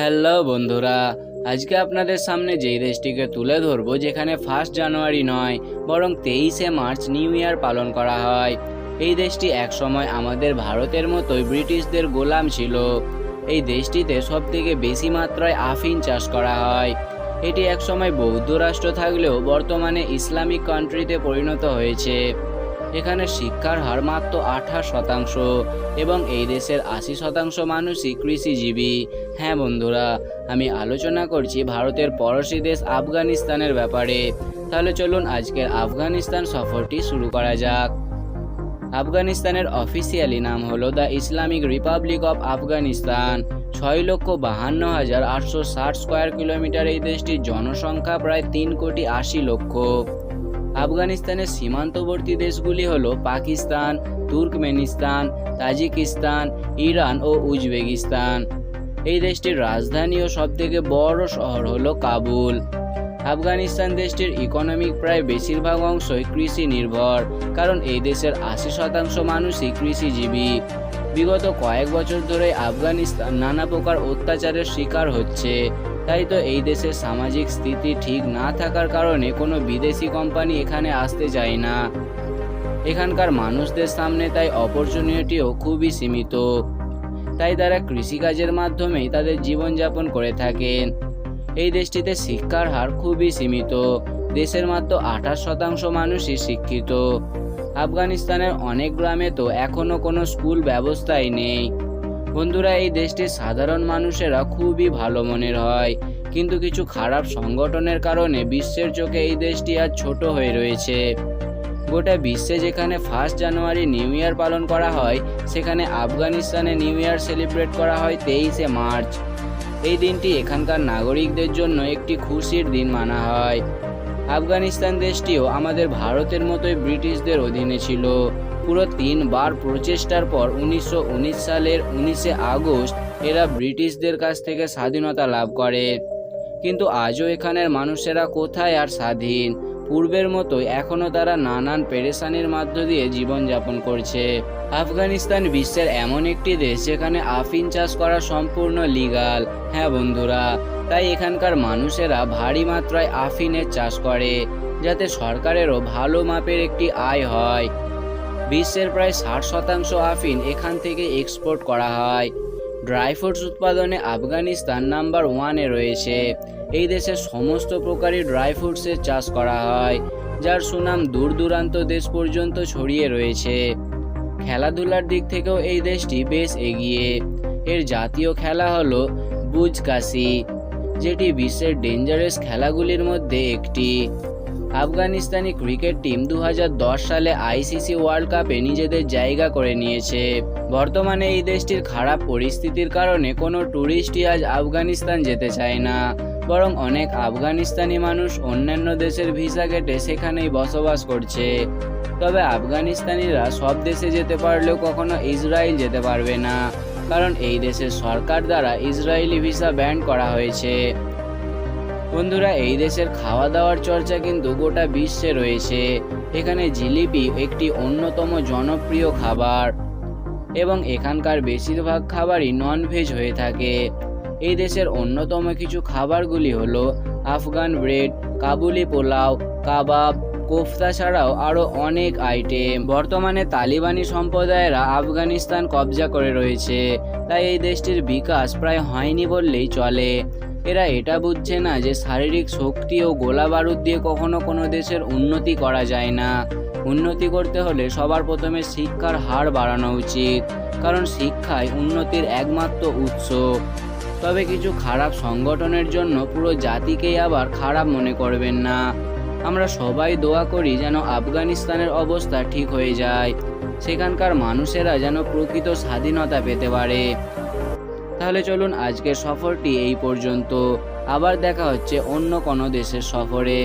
Hello বন্ধুরা, আজকে আপনাদের সামনে যেই দেশটিকে তুলে ধরবো যেখানে ফার্স্ট জানুয়ারি নয়, বরং তেইশে মার্চ নিউ ইয়ার পালন করা হয়। এই দেশটি একসময় আমাদের ভারতের মতোই ব্রিটিশদের গোলাম ছিল। এই দেশটিতে সবথেকে বেশি মাত্রায় আফিন চাষ করা হয়। এটি একসময় বৌদ্ধ রাষ্ট্র থাকলেও বর্তমানে ইসলামিক কান্ট্রিতে পরিণত হয়েছে। এখানে শিক্ষার হার মাত্র আঠাশ শতাংশ এবং এই দেশের আশি শতাংশ মানুষই কৃষিজীবী। হ্যাঁ বন্ধুরা, আমি আলোচনা করছি ভারতের পড়োশী দেশ আফগানিস্তানের ব্যাপারে। তাহলে চলুন আজকের আফগানিস্তান সফরটি শুরু করা যাক। আফগানিস্তানের অফিসিয়ালি নাম হলো the Islamic Republic of Afghanistan ছয় লক্ষ বাহান্ন হাজার আটশো ষাট স্কোয়ার কিলোমিটার এই দেশটির জনসংখ্যা প্রায় তিন কোটি আশি লক্ষ। আফগানিস্তানের সীমান্তবর্তী দেশগুলি হল পাকিস্তান, তুর্কমেনিস্তান, তাজিকিস্তান, ইরান ও উজবেকিস্তান। এই দেশটির রাজধানী ও সবথেকে বড় শহর হলো কাবুল। আফগানিস্তান দেশটির ইকোনমিক প্রায় বেশিরভাগ অংশই কৃষি নির্ভর কারণ এই দেশের আশি শতাংশ মানুষই কৃষিজীবী। বিগত কয়েক বছর ধরে আফগানিস্তান নানা প্রকার অত্যাচারের শিকার হচ্ছে। তাই তো এই দেশের সামাজিক স্থিতি ঠিক না থাকার কারণে কোনো বিদেশি কোম্পানি এখানে আসতে চায় না। এখানকার মানুষদের সামনে তাই অপরচুনিটিও খুবই সীমিত। তাই তারা কৃষিকাজের মাধ্যমেই তাদের জীবনযাপন করে থাকেন। এই দেশটিতে শিক্ষার হার খুবই সীমিত। দেশের মাত্র আঠাশ শতাংশ মানুষই শিক্ষিত। আফগানিস্তানের অনেক গ্রামে তো এখনও কোনো স্কুল ব্যবস্থাই নেই। বন্ধুরা, এই দেশটির সাধারণ মানুষেরা খুবই ভালো মনের হয়। কিন্তু কিছু খারাপ সংগঠনের কারণে বিশ্বের চোখে এই দেশটি আজ ছোট হয়ে রয়েছে। গোটা বিশ্বে যেখানে ফার্স্ট জানুয়ারি নিউ ইয়ার পালন করা হয়, সেখানে আফগানিস্তানে নিউ ইয়ার সেলিব্রেট করা হয় তেইশে মার্চ। এই দিনটি এখানকার নাগরিকদের জন্য একটি খুশির দিন মানা হয়। আফগানিস্তান দেশটিও আমাদের ভারতের মতোই ব্রিটিশদের অধীনে ছিল। পুরো তিনবার প্রচেষ্টার পর উনিশশো উনিশ সালের উনিশে আগস্ট এরা ব্রিটিশদের কাছ থেকে স্বাধীনতা লাভ করে। কিন্তু আজও এখানের মানুষেরা কোথায় আর স্বাধীন? পূর্বের মতোই এখনও তারা নানান পেরেশানির মধ্য দিয়ে জীবনযাপন করছে। আফগানিস্তান বিশ্বের এমন একটি দেশ যেখানে আফিন চাষ করা সম্পূর্ণ লিগাল। হ্যাঁ বন্ধুরা, তাই এখানকার মানুষেরা ভারী মাত্রায় আফিনের চাষ করে, যাতে সরকারেরও ভালো মাপের একটি আয় হয়। বিশ্বের প্রায় ষাট শতাংশ আফিন এখান থেকে এক্সপোর্ট করা হয়। ড্রাই ফ্রুটস উৎপাদনে আফগানিস্তান নাম্বার ওয়ানে রয়েছে। এই দেশে সমস্ত প্রকারের ড্রাই ফ্রুটসের চাষ করা হয়, যার সুনাম দূর দূরান্ত দেশ পর্যন্ত ছড়িয়ে রয়েছে। খেলাধুলার দিক থেকেও এই দেশটি বেশ এগিয়ে। এর জাতীয় খেলা হলো বুজকাসি যেটি বিশ্বের ডেঞ্জারাস খেলাগুলির মধ্যে একটি। আফগানিস্তানি ক্রিকেট টিম দু হাজার দশ সালে আইসিসি ওয়ার্ল্ড কাপে নিজেদের জায়গা করে নিয়েছে। বর্তমানে এই দেশটির খারাপ পরিস্থিতির কারণে কোনো ট্যুরিস্টই আজ আফগানিস্তান যেতে চায় না। বরং অনেক আফগানিস্তানি মানুষ অন্যান্য দেশের ভিসা কেটে সেখানেই বসবাস করছে। তবে আফগানিস্তানিরা সব দেশে যেতে পারলেও কখনো ইসরায়েল যেতে পারবে না। কারণ এই দেশের সরকার দ্বারা ইসরায়েলি ভিসা ব্যান করা হয়েছে। বন্ধুরা, এই দেশের খাওয়া দাওয়ার চর্চা কিন্তু গোটা বিশ্বে রয়েছে। এখানে জিলিপি একটি অন্যতম জনপ্রিয় খাবার এবং এখানকার বেশিরভাগ খাবারই ননভেজ হয়ে থাকে। এই দেশের অন্যতম কিছু খাবারগুলি হলো আফগান ব্রেড, কাবুলি পোলাও, কাবাব, কোফতা ছাড়াও আরও অনেক আইটেম। বর্তমানে তালিবানি সম্প্রদায়েরা আফগানিস্তান কবজা করে রয়েছে, তাই এই দেশটির বিকাশ প্রায় হয়নি বললেই চলে। এরা এটা বুঝছে না যে শারীরিক শক্তি ও গোলা বারুদ দিয়ে কখনো কোনো দেশের উন্নতি করা যায় না। উন্নতি করতে হলে সবার প্রথমে শিক্ষার হার বাড়ানো উচিত, কারণ শিক্ষাই উন্নতির একমাত্র উৎস। তবে কিছু খারাপ সংগঠনের জন্য পুরো জাতিকেই আবার খারাপ মনে করবেন না। আমরা সবাই দোয়া করি যেন আফগানিস্তানের অবস্থা ঠিক হয়ে যায়, সেখানকার মানুষেরা যেন প্রকৃত স্বাধীনতা পেতে পারে। তাহলে চলুন আজকের সফরটি এই পর্যন্ত। আবার দেখা হচ্ছে অন্য কোনো দেশের সফরে।